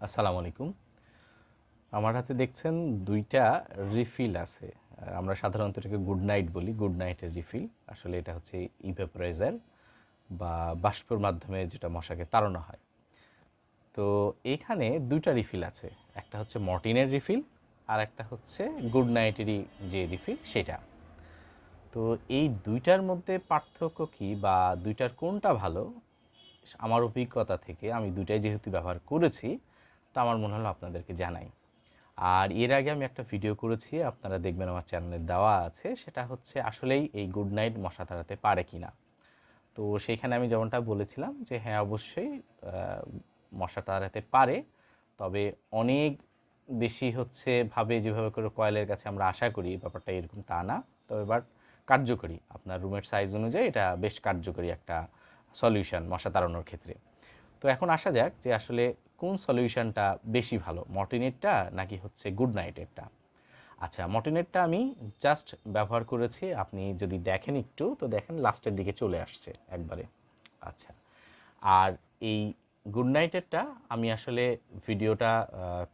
আসসালামু আলাইকুম। আমার হাতে দেখছেন দুইটা রিফিল আছে। আমরা সাধারণত এটাকে গুড নাইট বলি গুড নাইটের রিফিল আসলে এটা হচ্ছে ইভেপরাইজার বা বাষ্পের মাধ্যমে যেটা মশাকে তাড়ানো হয়। তো এইখানে দুইটা রিফিল আছে। একটা হচ্ছে মর্টিনের রিফিল আর একটা হচ্ছে গুড নাইটেরই যে রিফিল সেটা। তো এই দুইটার মধ্যে পার্থক্য কি বা দুইটার কোনটা ভালো? আমার অভিজ্ঞতা থেকে আমি দুইটাই যেহেতু ব্যবহার করেছি তা আমার মনে হলো আপনাদেরকে জানাই। আর এর আগে আমি একটা ভিডিও করেছি, আপনারা দেখবেন আমার চ্যানেলে দেওয়া আছে, সেটা হচ্ছে আসলেই এই গুড নাইট মশা তাড়াতে পারে কি না তো সেইখানে আমি যেমনটা বলেছিলাম যে হ্যাঁ অবশ্যই মশা তাড়াতে পারে, তবে অনেক বেশি হচ্ছে ভাবে যেভাবে করে কয়েলের কাছে আমরা আশা করি ব্যাপারটা এরকম তা না। তবে বাট কার্যকরী, আপনার রুমের সাইজ অনুযায়ী এটা বেশ কার্যকরী একটা সলিউশন মশা তাড়ানোর ক্ষেত্রে। তো এখন আসা যাক যে আসলে কোন সলিউশনটা বেশি ভালো, মর্টিনেটটা নাকি হচ্ছে গুড নাইটেরটা? আচ্ছা মর্টিনেটটা আমি জাস্ট ব্যবহার করেছি, আপনি যদি দেখেন একটু, তো দেখেন লাস্টের দিকে চলে আসছে একবারে। আচ্ছা আর এই গুড নাইটেরটা আমি আসলে ভিডিওটা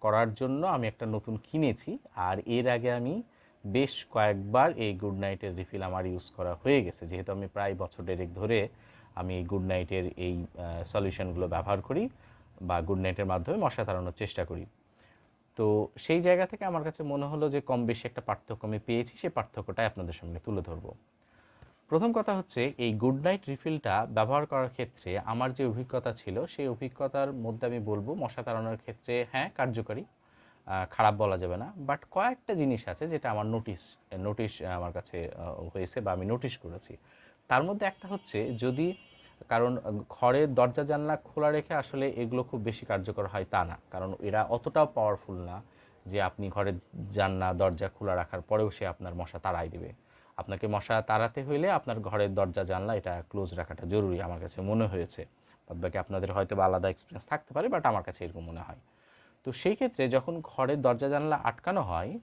করার জন্য আমি একটা নতুন কিনেছি, আর এর আগে আমি বেশ কয়েকবার এই গুড নাইটের রিফিল আমার ইউজ করা হয়ে গেছে, যেহেতু আমি প্রায় বছর দেড়েক ধরে আমি এই গুড নাইটের এই সলিউশনগুলো ব্যবহার করি। বা গুড নাইটের মাধ্যমে মশা তাড়ানোর চেষ্টা করি। তো সেই জায়গা থেকে আমার কাছে মনে হলো যে কম বেশি একটা পার্থক্য আমি পেয়েছি, সেই পার্থক্যটাই আপনাদের সামনে তুলে ধরবো। প্রথম কথা হচ্ছে, এই গুড নাইট রিফিলটা ব্যবহার করার ক্ষেত্রে আমার যে অভিজ্ঞতা ছিল, সেই অভিজ্ঞতার মধ্যে আমি বলব মশা তাড়ানোর ক্ষেত্রে হ্যাঁ কার্যকারী খারাপ বলা যাবে না। বাট কয়েকটা জিনিস আছে যেটা আমার নোটিশ নোটিশ আমার কাছে হয়েছে বা আমি নোটিশ করেছি। তার মধ্যে একটা হচ্ছে যদি কারণ ঘরের দরজা জানলা খোলা রেখে আসলে এগুলো খুব বেশি কার্যকর হয় তা না। কারণ এরা অতটাও পাওয়ারফুল না যে আপনি ঘরের জানলা, দরজা খোলা রাখার পরেও সে আপনার মশা তাড়াই দেবে। আপনাকে মশা তাড়াতে হইলে আপনার ঘরের দরজা, জানলা এটা ক্লোজ রাখাটা জরুরি আমার কাছে মনে হয়েছে। বাদবাকি আপনাদের হয়তো বা আলাদা এক্সপিরিয়েন্স থাকতে পারে বাট আমার কাছে এরকম মনে হয়। তো সেই ক্ষেত্রে যখন ঘরের দরজা, জানলা আটকানো হয়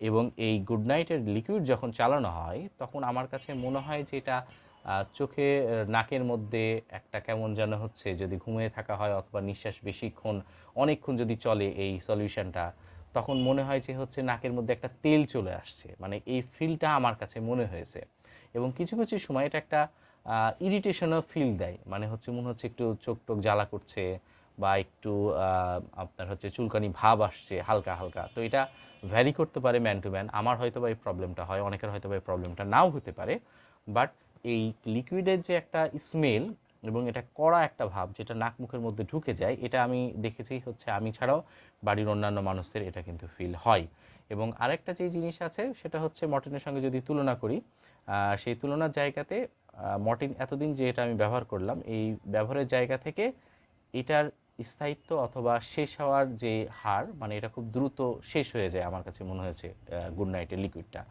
এবং এই গুড নাইটের লিকুইড যখন চালানো হয়, তখন আমার কাছে মনে হয় যে এটা চোখে নাকের মধ্যে একটা কেমন যেন হচ্ছে যদি ঘুমিয়ে থাকা হয় অথবা নিঃশ্বাস বেশিক্ষণ, অনেকক্ষণ যদি চলে এই সলিউশনটা, তখন মনে হয় যে হচ্ছে নাকের মধ্যে একটা তেল চলে আসছে। মানে এই ফিলটা আমার কাছে মনে হয়েছে। এবং কিছু কিছু সময় এটা একটা ইরিটেশনও ফিল দেয়। মানে হচ্ছে মনে হচ্ছে একটু চোখ টোক জ্বালা করছে বা একটু আপনার হচ্ছে চুলকানি ভাব আসছে হালকা হালকা। তো এটা ভ্যারি করতে পারে ম্যান টু ম্যান আমার হয়তো বা এই প্রবলেমটা হয়, অনেকের হয়তো বা এই প্রবলেমটা নাও হতে পারে। বাট এই লিকুইডের যে একটা স্মেল এবং এটা কড়া একটা ভাব যেটা নাক মুখের মধ্যে ঢুকে যায়, এটা আমি দেখেছি হচ্ছে আমি ছাড়াও বাড়ির অন্যান্য মানুষদের এটা কিন্তু ফিল হয়। এবং আরেকটা যে জিনিস আছে, সেটা হচ্ছে মর্টিনের সঙ্গে যদি তুলনা করি সেই তুলনার জায়গাতে মর্টিন এতদিন যে এটা আমি ব্যবহার করলাম, এই ব্যবহারের জায়গা থেকে এটার স্থায়িত্ব অথবা শেষ হওয়ার যে হার মানে এটা খুব দ্রুত শেষ হয়ে যায় আমার কাছে মনে হয়েছে গুড নাইটের লিকুইডটা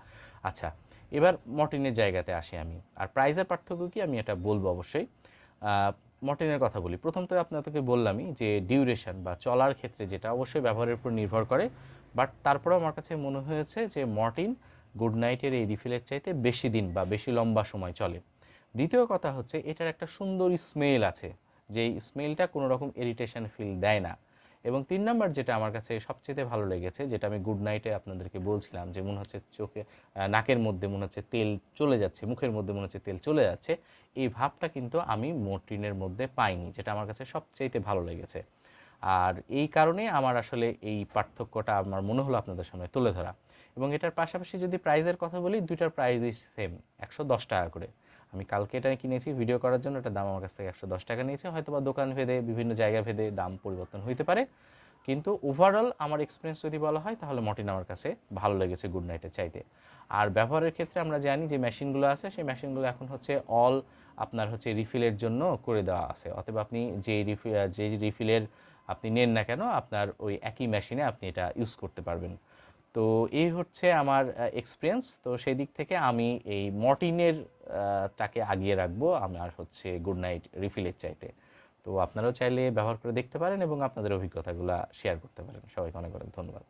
আচ্ছা এবার মর্টিনের জায়গাতে আসি আমি। আর প্রাইজের পার্থক্য কি? আমি এটা বলব অবশ্যই। মর্টিনের কথা বলি। প্রথম তো আপনাদেরকে বললামই যে ডিউরেশন বা চলার ক্ষেত্রে যেটা অবশ্যই ব্যবহারের উপর নির্ভর করে। বাট তারপরেও আমার কাছে মনে হয়েছে যে মর্টিন গুড নাইটের এই রিফিলের চাইতে বেশি দিন বা বেশি লম্বা সময় চলে। দ্বিতীয় কথা হচ্ছে এটার একটা সুন্দর স্মেল আছে। যেই স্মেলটা কোনো রকম ইরিটেশন ফিল দেয় না। এবং তিন নম্বর যেটা আমার কাছে সবচেয়ে ভালো লেগেছে, যেটা আমি গুড নাইটে আপনাদেরকে বলছিলাম যে মনে হচ্ছে চোখে নাকের মধ্যে মনে হচ্ছে তেল চলে যাচ্ছে, মুখের মধ্যে মনে হচ্ছে তেল চলে যাচ্ছে। এই ভাবটা কিন্তু আমি মোর্টিনের মধ্যে পাইনি, যেটা আমার কাছে সবচেয়ে ভালো লেগেছে। আর এই কারণে আমার আসলে এই পার্থক্যটা আমার মনে হলো আপনাদের সামনে তুলে ধরা। এবং এটার পাশাপাশি যদি প্রাইজের কথা বলি, দুইটার প্রাইসই সেম একশো দশ টাকা করে। আমি কালকে এটা কিনেছি ভিডিও করার জন্য এটা দাম আমার কাছ থেকে একশো দশ টাকা নিয়েছে। হয়তো বা দোকান ভেদে, বিভিন্ন জায়গা ভেদে দাম পরিবর্তন হইতে পারে। কিন্তু ওভারঅল আমার এক্সপিরিয়েন্স যদি বলা হয়, তাহলে মর্টিন আমার কাছে ভালো লেগেছে গুড নাইটের চাইতে। আর ব্যবহারের ক্ষেত্রে আমরা জানি যে মেশিনগুলো আছে, সেই মেশিনগুলো এখন হচ্ছে অল আপনার হচ্ছে রিফিলের জন্য করে দেওয়া আছে। অথবা আপনি যে রিফিল যে রিফিলের আপনি নেন না কেন, আপনার ওই একই মেশিনে আপনি এটা ইউজ করতে পারবেন। তো এই হচ্ছে আমার এক্সপিরিয়েন্স তো সেই দিক থেকে আমি এই মর্টিনের টাকে আগিয়ে রাখব আমার হচ্ছে গুড নাইট রিফিলের চাইতে। তো আপনারাও চাইলে ব্যবহার করে দেখতে পারেন এবং আপনাদের অভিজ্ঞতাগুলো শেয়ার করতে পারেন। সবাইকে অনেক অনেক ধন্যবাদ।